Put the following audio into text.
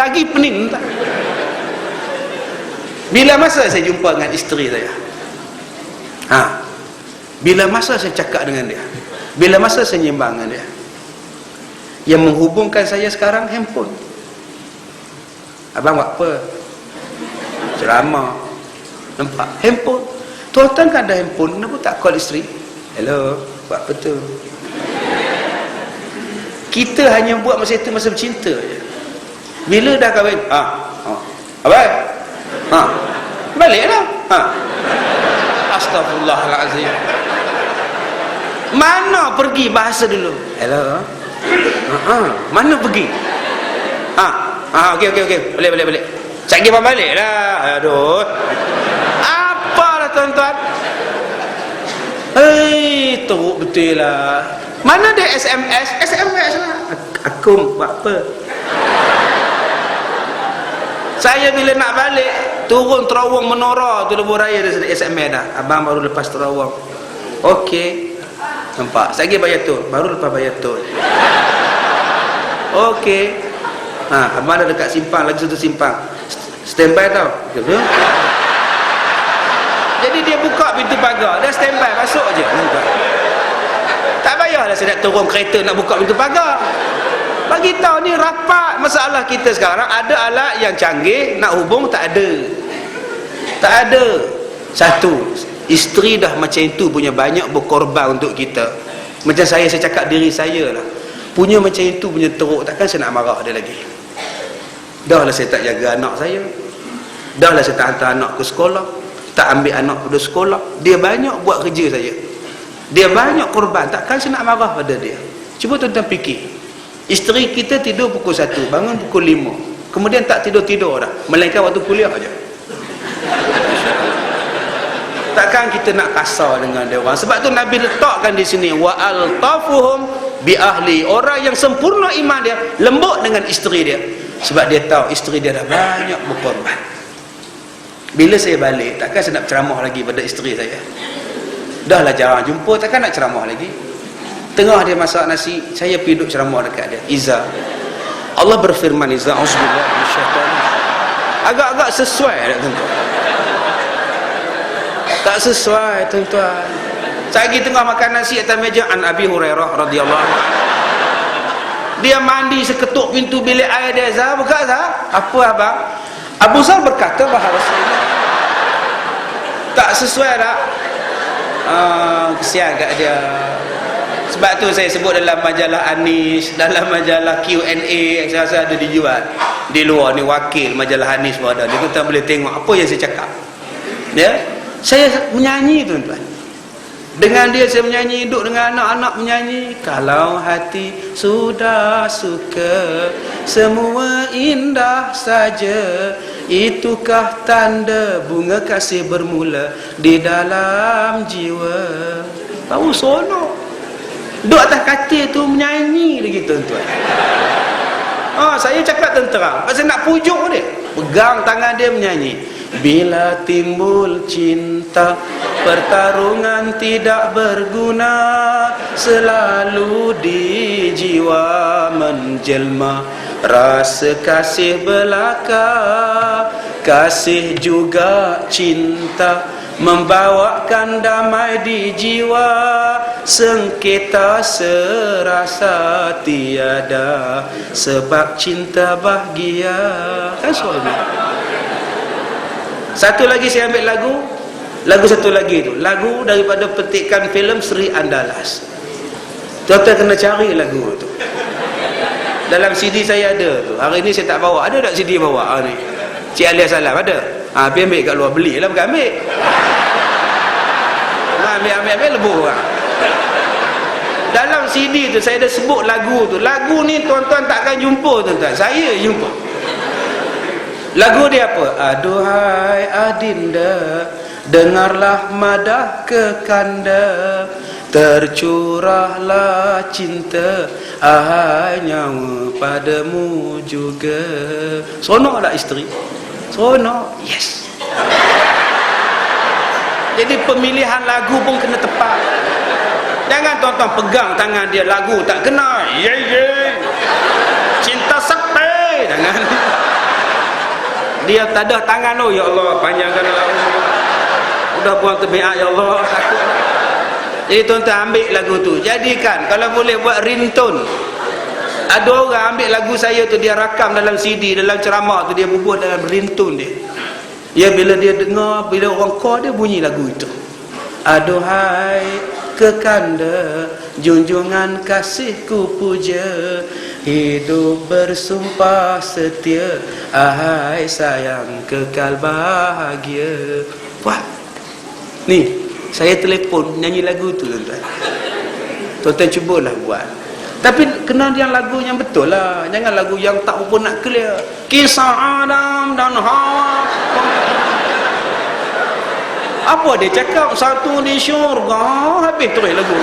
lagi pening. Tak? bila masa saya jumpa dengan isteri saya? Ha. Bila masa saya cakap dengan dia? Bila masa saya nyimbang dengan dia? Yang menghubungkan saya sekarang handphone. Abang buat apa? Ceramah. Nampak? Handphone. Tuan-tuan kan ada handphone kenapa tak call isteri? Hello buat apa tu? Kita hanya buat masa itu masa bercinta je bila dah kahwin? Ha, ha. abang? Ha. baliklah ha. astagfirullahaladzim mana pergi bahasa dulu? Hello? Ha, ha. mana pergi? Ha. ha. ok ok ok balik balik balik. Cakap apa balik lah aduh. Apalah tuan-tuan? Hei teruk betul lah. Mana dia SMS SMS lah. Aku buat apa saya bila nak balik turun terawang menora tu lebuh raya dia SMS dah. Abang baru lepas terawang. Ok nampak? Saya bayar tu baru lepas bayar tu ok ha, abang dah dekat simpang lagi satu simpang. Standby tau. Jadi dia buka pintu pagar. Dia standby masuk je. Tak payahlah saya nak turun kereta nak buka pintu pagar bagi tahu ni rapat masalah kita sekarang. Ada alat yang canggih nak hubung tak ada. Tak ada. Satu isteri dah macam itu punya banyak berkorban untuk kita. Macam saya saya cakap diri saya lah. Punya macam itu punya teruk takkan saya nak marah dia lagi. Dah lah saya tak jaga anak saya. Dah lah saya tak hantar anak ke sekolah. Tak ambil anak pada sekolah. Dia banyak buat kerja saya. Dia banyak korban. Takkan saya nak marah pada dia. Cuba tuan-tuan fikir Isteri kita tidur pukul 1, bangun pukul 5. Kemudian tak tidur-tidur dah. Melainkan waktu kuliah aja. Takkan kita nak kasar dengan dia orang. Sebab tu Nabi letakkan di sini wa altafuhum bi ahli. Orang yang sempurna iman dia lembut dengan isteri dia. Sebab dia tahu isteri dia dah banyak berkorban. Bila saya balik, takkan saya nak ceramah lagi pada isteri saya. Dah lah jarang jumpa, takkan nak ceramah lagi tengah dia masak nasi saya pergi duduk ceramah dekat dia. Iza Allah berfirman Iza agak-agak sesuai tak tuan-tuan. Tak sesuai tuan-tuan. Saya pergi tengah makan nasi atas meja an Abi Hurairah radhiyallahu dia mandi seketuk pintu bilik air dia Zah buka Zah apa abang? Abu Zah berkata bahawa tak sesuai tak uh, kesian kat dia sebab tu saya sebut dalam majalah Anis dalam majalah Q&A saya rasa ada dijual. Di luar ni wakil majalah Anis pun ada. Dia kata boleh tengok apa yang saya cakap. Ya? Saya menyanyi tuan-tuan. Dengan dia saya menyanyi duduk dengan anak-anak menyanyi kalau hati sudah suka semua indah saja itukah tanda bunga kasih bermula di dalam jiwa? Tahu sonok duduk atas katil tu menyanyi lagi tuan-tuan ha, saya cakap tentera. Saya nak pujuk dia. Pegang tangan dia menyanyi. Bila timbul cinta pertarungan tidak berguna. Selalu di jiwa menjelma. Rasa kasih belaka. Kasih juga cinta. Membawakan damai di jiwa sengketa serasa tiada sebab cinta bahagia. Kan soal satu lagi saya ambil lagu. Lagu satu lagi tu. Lagu daripada petikan filem Sri Andalas. Tuan-tuan kena cari lagu tu. Dalam CD saya ada tu. Hari ni saya tak bawa. Ada tak CD bawa? Hari ni. Cik Alia Salam ada? Ha, ambil kat luar. Beli lah bukan ambil. Ha, ambil ambil ambil lebuh lah dalam CD tu saya ada sebut lagu tu. Lagu ni tuan-tuan takkan jumpa tuan-tuan. Saya jumpa. Lagu dia apa? Aduhai adinda dengarlah madah kekanda tercurahlah cinta ahai nyawa padamu juga. Sonok tak isteri. Sonok yes. Jadi pemilihan lagu pun kena tepat jangan tuan-tuan pegang tangan dia lagu tak kena ye ye. Cinta sakti. Jangan. Dia tak ada tangan oh ya Allah panjangkanlah umur udah buang tebiak ya Allah jadi tuan-tuan ambil lagu tu. Jadikan kalau boleh buat ringtone. Ada orang ambil lagu saya tu dia rakam dalam CD dalam ceramah tu dia bubuh dalam ringtone dia. Ya bila dia dengar bila orang call dia bunyi lagu itu. Aduhai kekanda junjungan kasihku puja. Hidup bersumpah setia ahai sayang kekal bahagia. Wah ni saya telefon nyanyi lagu tu tuan-tuan. Tuan-tuan cubalah buat. Tapi kena yang lagu yang betul lah. Jangan lagu yang tak pun nak clear. Kisah Adam dan Hawa apa dia cakap? Satu di syurga. Habis terus lagu